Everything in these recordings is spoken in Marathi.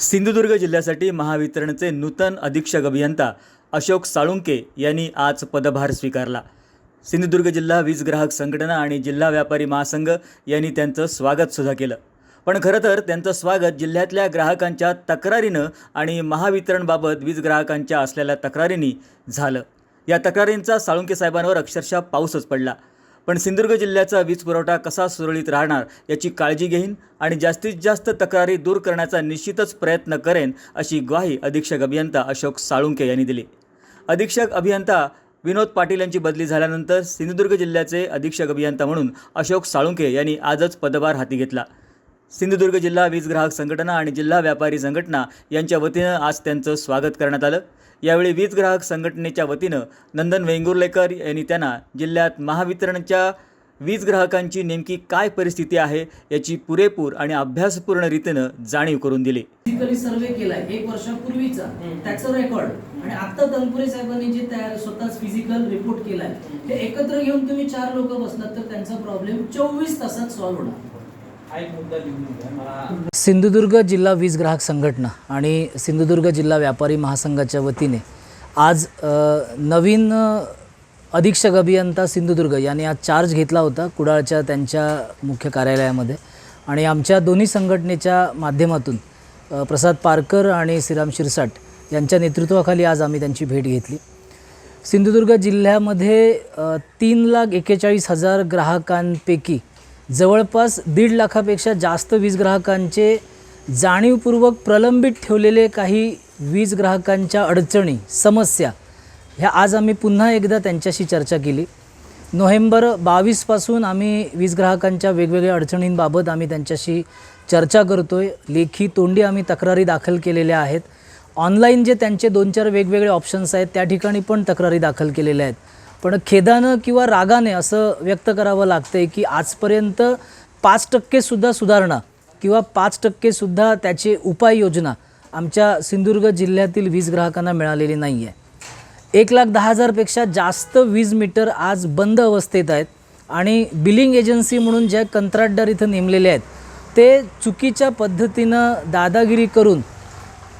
सिंधुदुर्ग जिल्ह्यासाठी महावितरणचे नूतन अधीक्षक अभियंता अशोक साळुंके यांनी आज पदभार स्वीकारला. सिंधुदुर्ग जिल्हा वीज ग्राहक संघटना आणि जिल्हा व्यापारी महासंघ यांनी त्यांचं स्वागतसुद्धा केलं. पण खरं तर त्यांचं स्वागत जिल्ह्यातल्या ग्राहकांच्या तक्रारीनं आणि महावितरणबाबत वीज ग्राहकांच्या असलेल्या तक्रारींनी झालं. या तक्रारींचा साळुंके साहेबांवर अक्षरशः पाऊसच पडला. पण सिंधुदुर्ग जिल्ह्याचा वीज पुरवठा कसा सुरळीत राहणार याची काळजी घेईन आणि जास्तीत जास्त तक्रारी दूर करण्याचा निश्चितच प्रयत्न करेन अशी ग्वाही अधीक्षक अभियंता अशोक साळुंके यांनी दिली. अधीक्षक अभियंता विनोद पाटील यांची बदली झाल्यानंतर सिंधुदुर्ग जिल्ह्याचे अधीक्षक अभियंता म्हणून अशोक साळुंके यांनी आजच पदभार हाती घेतला. सिंधुदुर्ग जिल्हा वीज ग्राहक संघटना आणि जिल्हा व्यापारी संघटना यांच्या वतीनं आज त्यांचं स्वागत करण्यात आलं. यावेळी वीज ग्राहक संघटनेच्या वतीनं नंदन वेंगुर्लेकर यांनी त्यांना जिल्ह्यात महावितरणच्या वीज ग्राहकांची नेमकी काय परिस्थिती आहे याची पुरेपूर आणि अभ्यासपूर्ण रीतीनं जाणीव करून दिली. फिजिकली सर्वे केलाय. एक वर्षापूर्वीचा त्याचं रेकॉर्ड आणि आता तनपुरे साहेबांनी जे तयार स्वतःच फिजिकल रिपोर्ट केलाय ते एकत्र घेऊन तुम्ही चार लोक बसलात तर त्यांचा प्रॉब्लेम चोवीस तासात सॉल्व्ह होणार. सिंधुदुर्ग जिल्हा वीज ग्राहक संघटना आणि सिंधुदुर्ग जिल्हा व्यापारी महासंघाच्या वतीने आज नवीन अधीक्षक अभियंता सिंधुदुर्ग यांनी आज चार्ज घेतला होता कुडाळच्या त्यांच्या मुख्य कार्यालयामध्ये. आणि आमच्या दोन्ही संघटनेच्या माध्यमातून प्रसाद पारकर आणि श्रीराम शिरसाट यांच्या नेतृत्वाखाली आज आम्ही त्यांची भेट घेतली. सिंधुदुर्ग जिल्ह्यामध्ये तीन लाख एक्केचाळीस हजार ग्राहकांपैकी जवळपास दीड लाखापेक्षा जास्त वीज ग्राहकांचे जाणीवपूर्वक प्रलंबित ठेवलेले काही वीज ग्राहकांच्या अडचणी समस्या ह्या आज आम्ही पुन्हा एकदा त्यांच्याशी चर्चा केली. नोव्हेंबर बावीसपासून आम्ही वीज ग्राहकांच्या वेगवेगळ्या अडचणींबाबत आम्ही त्यांच्याशी चर्चा करतो आहे लेखी तोंडी आम्ही तक्रारी दाखल केलेल्या आहेत. ऑनलाईन जे त्यांचे दोन चार वेगवेगळे ऑप्शन्स आहेत त्या ठिकाणी पण तक्रारी दाखल केलेल्या आहेत. पण खेदानं किंवा रागाने असं व्यक्त करावं लागतं आहे की आजपर्यंत पाच टक्केसुद्धा सुधारणा किंवा पाच टक्केसुद्धा त्याची उपाययोजना आमच्या सिंधुदुर्ग जिल्ह्यातील वीज ग्राहकांना मिळालेली नाही आहे एक लाख दहा हजारपेक्षा जास्त वीज मीटर आज बंद अवस्थेत आहेत आणि बिलिंग एजन्सी म्हणून ज्या कंत्राटदार इथं नेमलेले आहेत ते चुकीच्या पद्धतीनं दादागिरी करून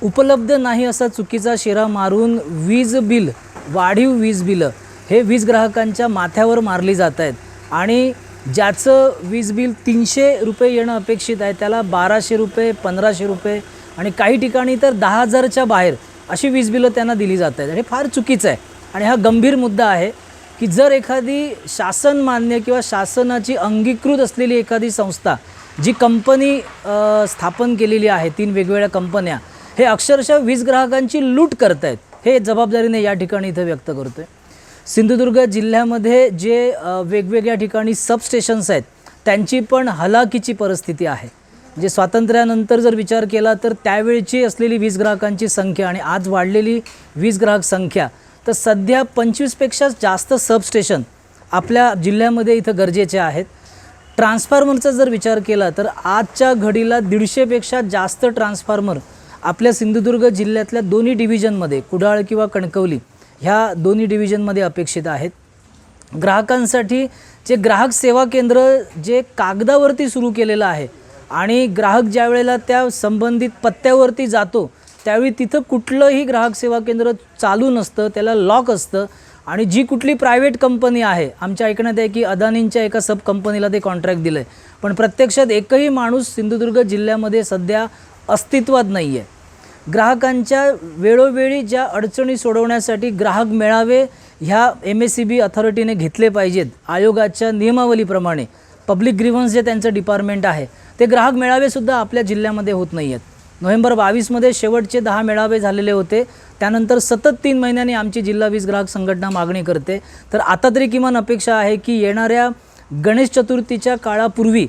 उपलब्ध नाही असा चुकीचा शेरा मारून वीज बिल वाढीव वीज बिलं हे वीज ग्राहकांच्या माथ्यावर मारली जात आहेत. आणि ज्याचं वीज बिल तीनशे रुपये येणं अपेक्षित आहे त्याला बाराशे रुपये पंधराशे रुपये आणि काही ठिकाणी तर दहा हजारच्या बाहेर अशी वीज बिलं त्यांना दिली जात आहेत. हे फार चुकीचं आहे. आणि हा गंभीर मुद्दा आहे की जर एखादी शासन मान्य किंवा शासनाची अंगीकृत असलेली एखादी संस्था जी कंपनी स्थापन केलेली आहे तीन वेगवेगळ्या कंपन्या हे अक्षरशः वीज ग्राहकांची लूट करत आहेत हे जबाबदारीने या ठिकाणी इथं व्यक्त करतो आहे सिंधुदुर्ग जिल्ह्यामध्ये जे वेगवेगळ्या ठिकाणी सबस्टेशन्स आहेत त्यांची पण हलाखीची परिस्थिती आहे. म्हणजे स्वातंत्र्यानंतर जर विचार केला तर त्यावेळची असलेली वीज ग्राहकांची संख्या आणि आज वाढलेली वीज ग्राहक संख्या तर सध्या पंचवीसपेक्षा जास्त सबस्टेशन आपल्या जिल्ह्यामध्ये इथं गरजेचे आहेत. ट्रान्सफॉर्मरचा जर विचार केला तर आजच्या घडीला दीडशेपेक्षा जास्त ट्रान्सफॉर्मर आपल्या सिंधुदुर्ग जिल्ह्यातल्या दोन्ही डिव्हिजनमध्ये कुडाळ किंवा कणकवली ह्या दोन्ही डिव्हिजनमध्ये अपेक्षित आहेत. ग्राहकांसाठी जे ग्राहक सेवा केंद्र जे कागदावरती सुरू केलेलं आहे आणि ग्राहक ज्या वेळेला त्या संबंधित पत्त्यावरती जातो त्यावेळी तिथं कुठलंही ग्राहक सेवा केंद्र चालू नसतं त्याला लॉक असतं आणि जी कुठली प्रायव्हेट कंपनी आहे आमच्या ऐकण्यात आहे की अदानींच्या एका सब कंपनीला ते कॉन्ट्रॅक्ट दिलं आहे पण प्रत्यक्षात एकही माणूस सिंधुदुर्ग जिल्ह्यामध्ये सध्या अस्तित्वात नाही आहे ग्राहकांच्या वेळोवेळी ज्या अडचणी सोडवण्यासाठी ग्राहक मेळावे ह्या एम एस सी बी अथॉरिटीने घेतले पाहिजेत. आयोगाच्या नियमावलीप्रमाणे. पब्लिक ग्रीव्हन्स जे त्यांचं डिपार्टमेंट आहे ते ग्राहक मेळावेसुद्धा आपल्या जिल्ह्यामध्ये होत नाही आहेत नोव्हेंबर बावीसमध्ये शेवटचे दहा मेळावे झालेले होते. त्यानंतर सतत तीन महिन्यांनी आमची जिल्हा वीज ग्राहक संघटना मागणी करते. तर आता तरी किमान अपेक्षा आहे की येणाऱ्या गणेश चतुर्थीच्या काळापूर्वी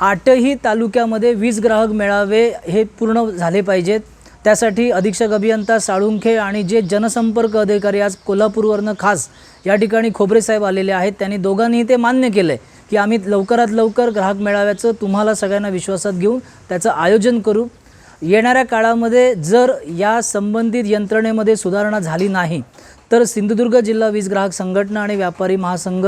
आठही तालुक्यामध्ये वीज ग्राहक मेळावे हे पूर्ण झाले पाहिजेत. त्यासाठी अधीक्षक अभियंता साळुंखे आणि जे जनसंपर्क अधिकारी आज कोल्हापूरवरनं खास या ठिकाणी खोबरेसाहेब आलेले आहेत त्यांनी दोघांनीही ते मान्य केलं आहे की आम्ही लवकरात लवकर ग्राहक मेळाव्याचं तुम्हाला सगळ्यांना विश्वासात घेऊन त्याचं आयोजन करू. येणाऱ्या काळामध्ये जर या संबंधित यंत्रणेमध्ये सुधारणा झाली नाही तर सिंधुदुर्ग जिल्हा वीज ग्राहक संघटना आणि व्यापारी महासंघ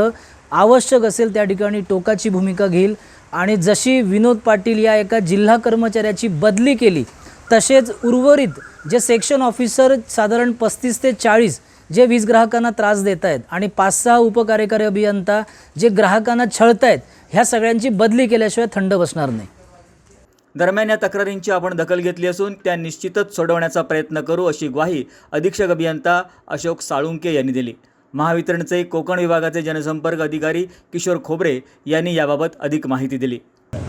आवश्यक असेल त्या ठिकाणी टोकाची भूमिका घेईल आणि जशी विनोद पाटील या एका जिल्हा कर्मचाऱ्याची बदली केली तसेच उर्वरित जे सेक्शन ऑफिसर साधारण पस्तीस ते चाळीस जे वीज ग्राहकांना त्रास देत आहेत आणि पाच सहा उपकार्यकारी अभियंता जे ग्राहकांना छळत आहेत ह्या सगळ्यांची बदली केल्याशिवाय थंड बसणार नाही. दरम्यान या तक्रारींची आपण दखल घेतली असून त्या निश्चितच सोडवण्याचा प्रयत्न करू अशी ग्वाही अधीक्षक अभियंता अशोक साळुंके यांनी दिली. महावितरणचे कोकण विभागाचे जनसंपर्क अधिकारी किशोर खोबरे यांनी याबाबत अधिक माहिती दिली.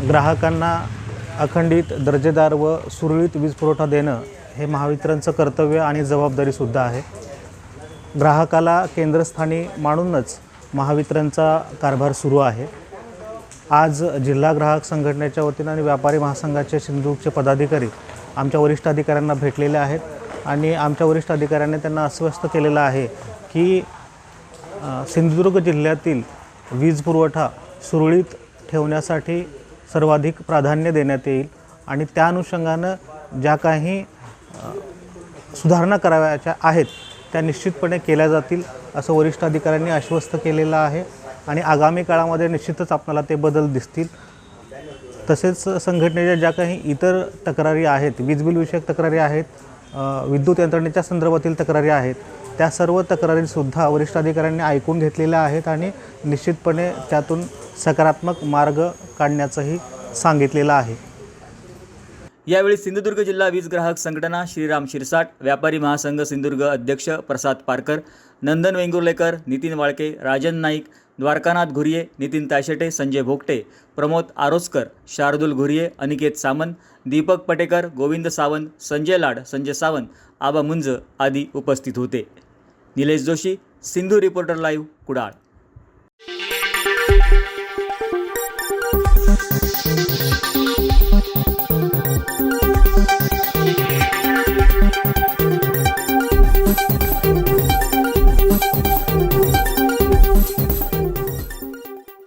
ग्राहकांना अखंडित दर्जेदार व सुरळीत वीज पुरवठा देणं हे महावितरणचं कर्तव्य आणि जबाबदारीसुद्धा आहे. ग्राहकाला केंद्रस्थानी मानूनच महावितरणचा कारभार सुरू आहे. आज जिल्हा ग्राहक संघटनेच्या वतीनं आणि व्यापारी महासंघाचे सिंधुदुर्गचे पदाधिकारी आमच्या वरिष्ठ अधिकाऱ्यांना भेटलेले आहेत आणि आमच्या वरिष्ठ अधिकाऱ्यांनी त्यांना अस्वस्थ केलेलं आहे की सिंधुदुर्ग जिल्ह्यातील वीज पुरवठा सुरळीत ठेवण्यासाठी सर्वाधिक प्राधान्य देण्यात येईल आणि त्या अनुषंगानं ज्या काही सुधारणा करावयाच्या आहेत त्या निश्चितपणे केल्या जातील असं वरिष्ठ अधिकाऱ्यांनी आश्वस्त केलेलं आहे आणि आगामी काळामध्ये निश्चितच आपल्याला ते बदल दिसतील. तसेच संघटनेच्या ज्या काही इतर तक्रारी आहेत वीज बिलविषयक तक्रारी आहेत विद्युत यंत्रणेच्या संदर्भातील तक्रारी आहेत त्या सर्व तक्रारीसुद्धा वरिष्ठ अधिकाऱ्यांनी ऐकून घेतलेल्या आहेत आणि निश्चितपणे त्यातून सकारात्मक मार्ग काढण्याचंही सांगितलेलं आहे. यावेळी सिंधुदुर्ग जिल्हा वीज ग्राहक संघटना श्रीराम शिरसाट व्यापारी महासंघ सिंधुदुर्ग अध्यक्ष प्रसाद पारकर नंदन वेंगुर्लेकर नितीन वाळके राजन नाईक द्वारकानाथ घुरिये नितीन ताशेटे संजय भोगटे प्रमोद आरोसकर शार्दुल घुरिये अनिकेत सामंत दीपक पटेकर गोविंद सावंत संजय लाड संजय सावंत आबा मुंज आदी उपस्थित होते. Nilesh Joshi Sindhu reporter live Kudal Thank you.